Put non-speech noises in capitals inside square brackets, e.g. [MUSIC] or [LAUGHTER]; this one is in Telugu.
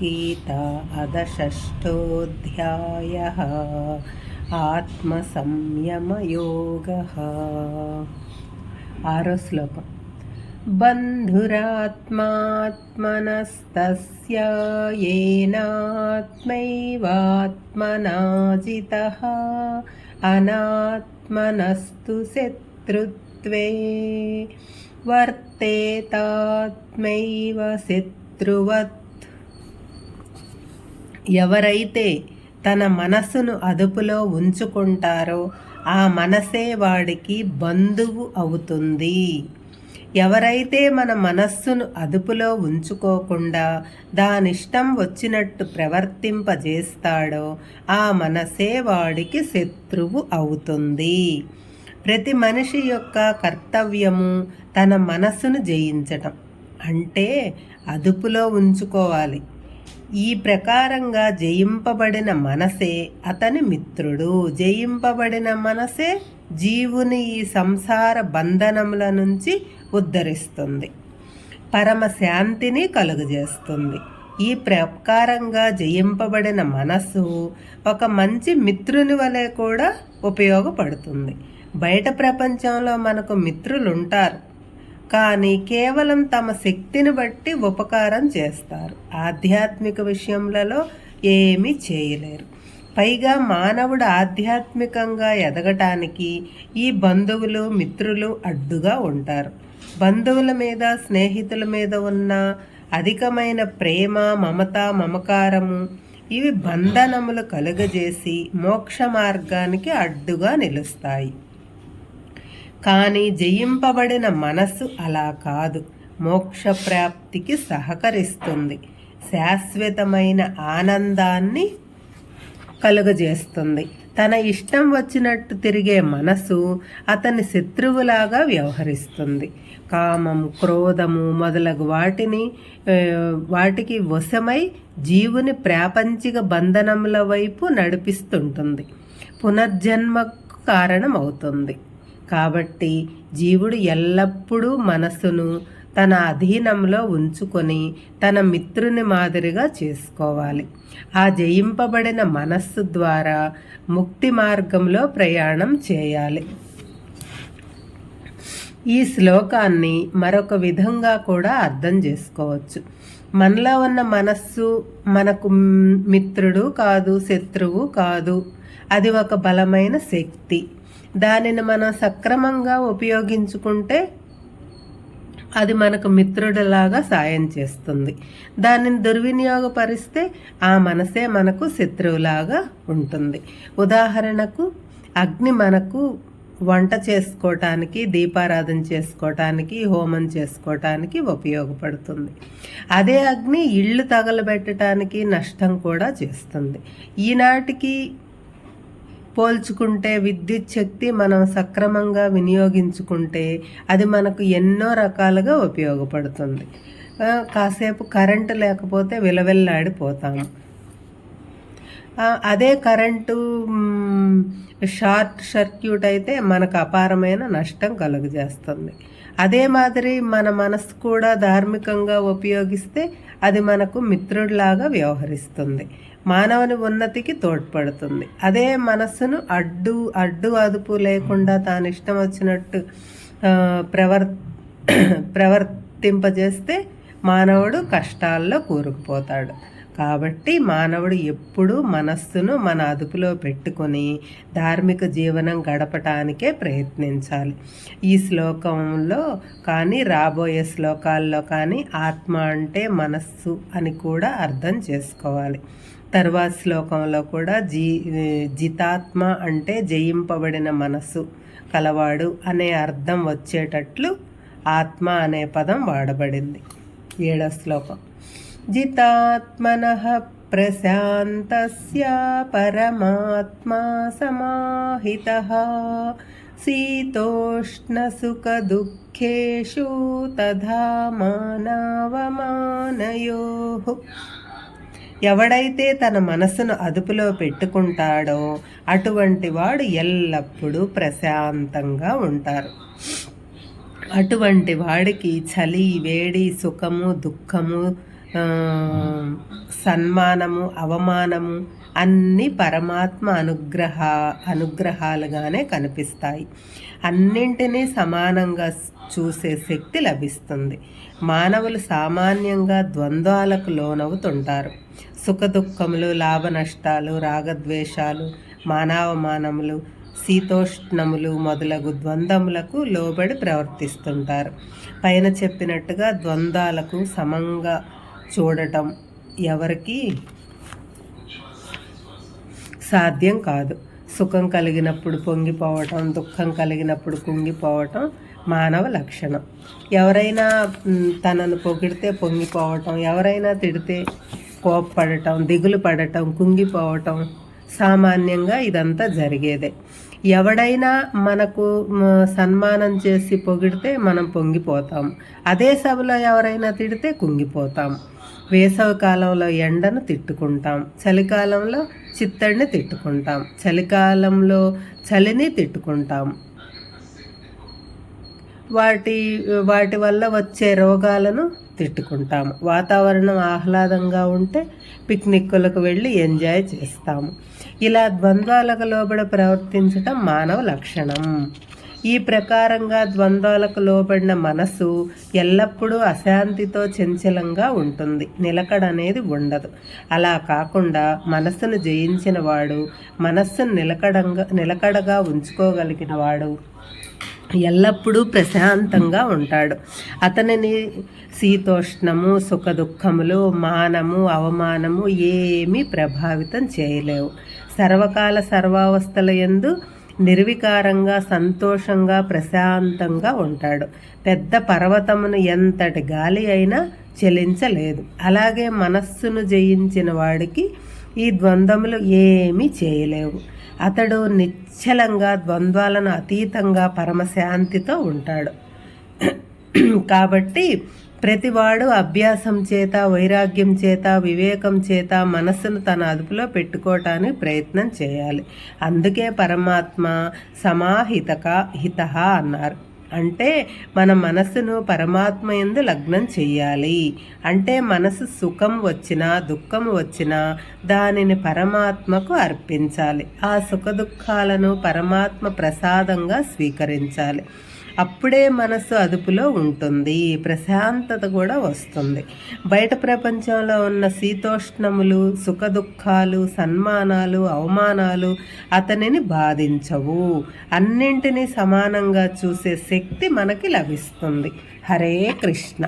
गीता अधषष्ठोऽध्यायः आत्मसंयमयोगः आरो श्लोकं बन्धुरात्मात्मनस्तस्य येनात्मैवात्मना जितः अनात्मनस्तु शत्रुत्वे वर्तेतात्मैव शत्रुवत् ఎవరైతే తన మనస్సును అదుపులో ఉంచుకుంటారో ఆ మనసే వాడికి బంధువు అవుతుంది. ఎవరైతే మన మనస్సును అదుపులో ఉంచుకోకుండా దానిష్టం వచ్చినట్టు ప్రవర్తింపజేస్తాడో ఆ మనసే వాడికి శత్రువు అవుతుంది. ప్రతి మనిషి యొక్క కర్తవ్యము తన మనస్సును జయించటం. అంటే అదుపులో ఉంచుకోవాలి. ఈ ప్రకారంగా జయింపబడిన మనసే అతని మిత్రుడు. జయింపబడిన మనసే జీవుని ఈ సంసార బంధనముల నుంచి ఉద్ధరిస్తుంది. పరమ శాంతిని కలుగజేస్తుంది. ఈ ప్రకారంగా జయింపబడిన మనస్సు ఒక మంచి మిత్రుని వలె కూడా ఉపయోగపడుతుంది. బయట ప్రపంచంలో మనకు మిత్రులుంటారు. కానీ కేవలం తమ శక్తిని బట్టి ఉపకారం చేస్తారు. ఆధ్యాత్మిక విషయంలో ఏమీ చేయలేరు. పైగా మానవుడు ఆధ్యాత్మికంగా ఎదగటానికి ఈ బంధువులు మిత్రులు అడ్డుగా ఉంటారు. బంధువుల మీద స్నేహితుల మీద ఉన్న అధికమైన ప్రేమ మమత మమకారము ఇవి బంధనములు కలుగజేసి మోక్ష మార్గానికి అడ్డుగా నిలుస్తాయి. కానీ జయింపబడిన మనస్సు అలా కాదు. మోక్షప్రాప్తికి సహకరిస్తుంది. శాశ్వతమైన ఆనందాన్ని కలుగజేస్తుంది. తన ఇష్టం వచ్చినట్టు తిరిగే మనసు అతని శత్రువులాగా వ్యవహరిస్తుంది. కామం క్రోధము మొదలగు వాటిని వాటికి వశమై జీవుని ప్రాపంచిక బంధనముల వైపు నడిపిస్తుంటుంది. పునర్జన్మకు కారణమవుతుంది. కాబట్టి జీవుడు ఎల్లప్పుడూ మనస్సును తన అధీనంలో ఉంచుకొని తన మిత్రుని మాదిరిగా చేసుకోవాలి. ఆ జయింపబడిన మనస్సు ద్వారా ముక్తి మార్గంలో ప్రయాణం చేయాలి. ఈ శ్లోకాన్ని మరొక విధంగా కూడా అర్థం చేసుకోవచ్చు. మనలో ఉన్న మనస్సు మనకు మిత్రుడు కాదు శత్రువు కాదు. అది ఒక బలమైన శక్తి. దానిని మనం సక్రమంగా ఉపయోగించుకుంటే అది మనకు మిత్రుడిలాగా సాయం చేస్తుంది. దానిని దుర్వినియోగపరిస్తే ఆ మనసే మనకు శత్రువులాగా ఉంటుంది. ఉదాహరణకు అగ్ని మనకు వంట చేసుకోవటానికి దీపారాధన చేసుకోవటానికి హోమం చేసుకోవటానికి ఉపయోగపడుతుంది. అదే అగ్ని ఇళ్ళు తగలబెట్టడానికి నష్టం కూడా చేస్తుంది. ఈనాటికి పోల్చుకుంటే విద్యుత్ శక్తి మనం సక్రమంగా వినియోగించుకుంటే అది మనకు ఎన్నో రకాలుగా ఉపయోగపడుతుంది. కాసేపు కరెంటు లేకపోతే విలవిల్లాడిపోతాము. అదే కరెంటు షార్ట్ సర్క్యూట్ అయితే మనకు అపారమైన నష్టం కలుగజేస్తుంది. అదే మాదిరి మన మనసు కూడా ధార్మికంగా ఉపయోగిస్తే అది మనకు మిత్రుడిలాగా వ్యవహరిస్తుంది. మానవుని ఉన్నతికి తోడ్పడుతుంది. అదే మనస్సును అడ్డు అడ్డు అదుపు లేకుండా తాను ఇష్టం వచ్చినట్టు ప్రవర్ [CLEARS THROAT] ప్రవర్తింపజేస్తే మానవుడు కష్టాల్లో కూరుకుపోతాడు. కాబట్టి మానవుడు ఎప్పుడూ మనస్సును మన అదుపులో పెట్టుకొని ధార్మిక జీవనం గడపటానికే ప్రయత్నించాలి. ఈ శ్లోకంలో కానీ రాబోయే శ్లోకాల్లో కానీ ఆత్మ అంటే మనస్సు అని కూడా అర్థం చేసుకోవాలి. తర్వాత శ్లోకంలో కూడా జీ జితాత్మ అంటే జయింపబడిన మనస్సు కలవాడు అనే అర్థం వచ్చేటట్లు ఆత్మ అనే పదం వాడబడింది. ఏడో శ్లోకం. జితాత్మన ప్రశాంతస్య పరమాత్మా సమాహితः శీతోష్ణసుఖదుఃఖేషు తథా మానవమానయో ఎవడైతే తన మనసును అదుపులో పెట్టుకుంటాడో అటువంటి వాడు ఎల్లప్పుడూ ప్రశాంతంగా ఉంటారు. అటువంటి వాడికి చలి వేడి సుఖము దుఃఖము సన్మానము అవమానము అన్ని పరమాత్మ అనుగ్రహ అనుగ్రహాలుగానే కనిపిస్తాయి. అన్నింటినీ సమానంగా చూసే శక్తి లభిస్తుంది. మానవులు సామాన్యంగా ద్వంద్వాలకు లోనవుతుంటారు. సుఖ దుఃఖములు లాభ నష్టాలు రాగద్వేషాలు మానవమానములు శీతోష్ణములు మొదలగు ద్వంద్వములకు లోబడి ప్రవర్తిస్తుంటారు. పైన చెప్పినట్టుగా ద్వంద్వాలకు సమంగా చూడటం ఎవరికి సాధ్యం కాదు. సుఖం కలిగినప్పుడు పొంగిపోవటం దుఃఖం కలిగినప్పుడు కుంగిపోవటం మానవ లక్షణం. ఎవరైనా తనను పొగిడితే పొంగిపోవటం ఎవరైనా తిడితే కోప్పడటం దిగులు పడటం కుంగిపోవటం సామాన్యంగా ఇదంతా జరిగేదే. ఎవడైనా మనకు సన్మానం చేసి పొగిడితే మనం పొంగిపోతాం. అదే సభలో ఎవరైనా తిడితే కుంగిపోతాం. వేసవి కాలంలో ఎండను తిట్టుకుంటాం. చలికాలంలో చిత్తడిని తిట్టుకుంటాం. చలికాలంలో చలిని తిట్టుకుంటాం. వాటి వాటి వల్ల వచ్చే రోగాలను తిట్టుకుంటాము వాతావరణం ఆహ్లాదంగా ఉంటే పిక్నిక్లకు వెళ్ళి ఎంజాయ్ చేస్తాము ఇలా ద్వంద్వాలకు లోబడి ప్రవర్తించటం మానవ లక్షణం. ఈ ప్రకారంగా ద్వంద్వాలకు లోబడిన మనసు ఎల్లప్పుడూ అశాంతితో చంచలంగా ఉంటుంది. నిలకడ అనేది ఉండదు. అలా కాకుండా మనస్సును జయించిన వాడు మనస్సును నిలకడంగా నిలకడగా ఉంచుకోగలిగిన వాడు ఎల్లప్పుడూ ప్రశాంతంగా ఉంటాడు. అతనిని శీతోష్ణము సుఖదుఖములు మానము అవమానము ఏమీ ప్రభావితం చేయలేవు. సర్వకాల సర్వావస్థల ఎందు నిర్వికారంగా సంతోషంగా ప్రశాంతంగా ఉంటాడు. పెద్ద పర్వతమును ఎంతటి గాలి అయినా చెలించలేదు. అలాగే మనస్సును జయించిన వాడికి ఈ ద్వంద్వములు ఏమీ చేయలేవు. అతడు నిశ్చలంగా ద్వంద్వాలను అతీతంగా పరమశాంతితో ఉంటాడు. [CLEARS THROAT] కాబట్టి ప్రతివాడు అభ్యాసం చేత వైరాగ్యం చేత వివేకం చేత మనస్సును తన అదుపులో పెట్టుకోవటానికి ప్రయత్నం చేయాలి. అందుకే పరమాత్మ సమాహితక హిత అన్నారు. అంటే మన మనస్సును పరమాత్మ ఎందు లగ్నం చెయ్యాలి. అంటే మనసు సుఖం వచ్చినా దుఃఖం వచ్చినా దానిని పరమాత్మకు అర్పించాలి. ఆ సుఖ దుఃఖాలను పరమాత్మ ప్రసాదంగా స్వీకరించాలి. అప్పుడే మనసు అదుపులో ఉంటుంది ప్రశాంతత కూడా వస్తుంది. బయట ప్రపంచంలో ఉన్న శీతోష్ణములు సుఖ దుఃఖాలు సన్మానాలు అవమానాలు అతనిని బాధించవు. అన్నింటినీ సమానంగా చూసే శక్తి మనకి లభిస్తుంది. హరే కృష్ణ.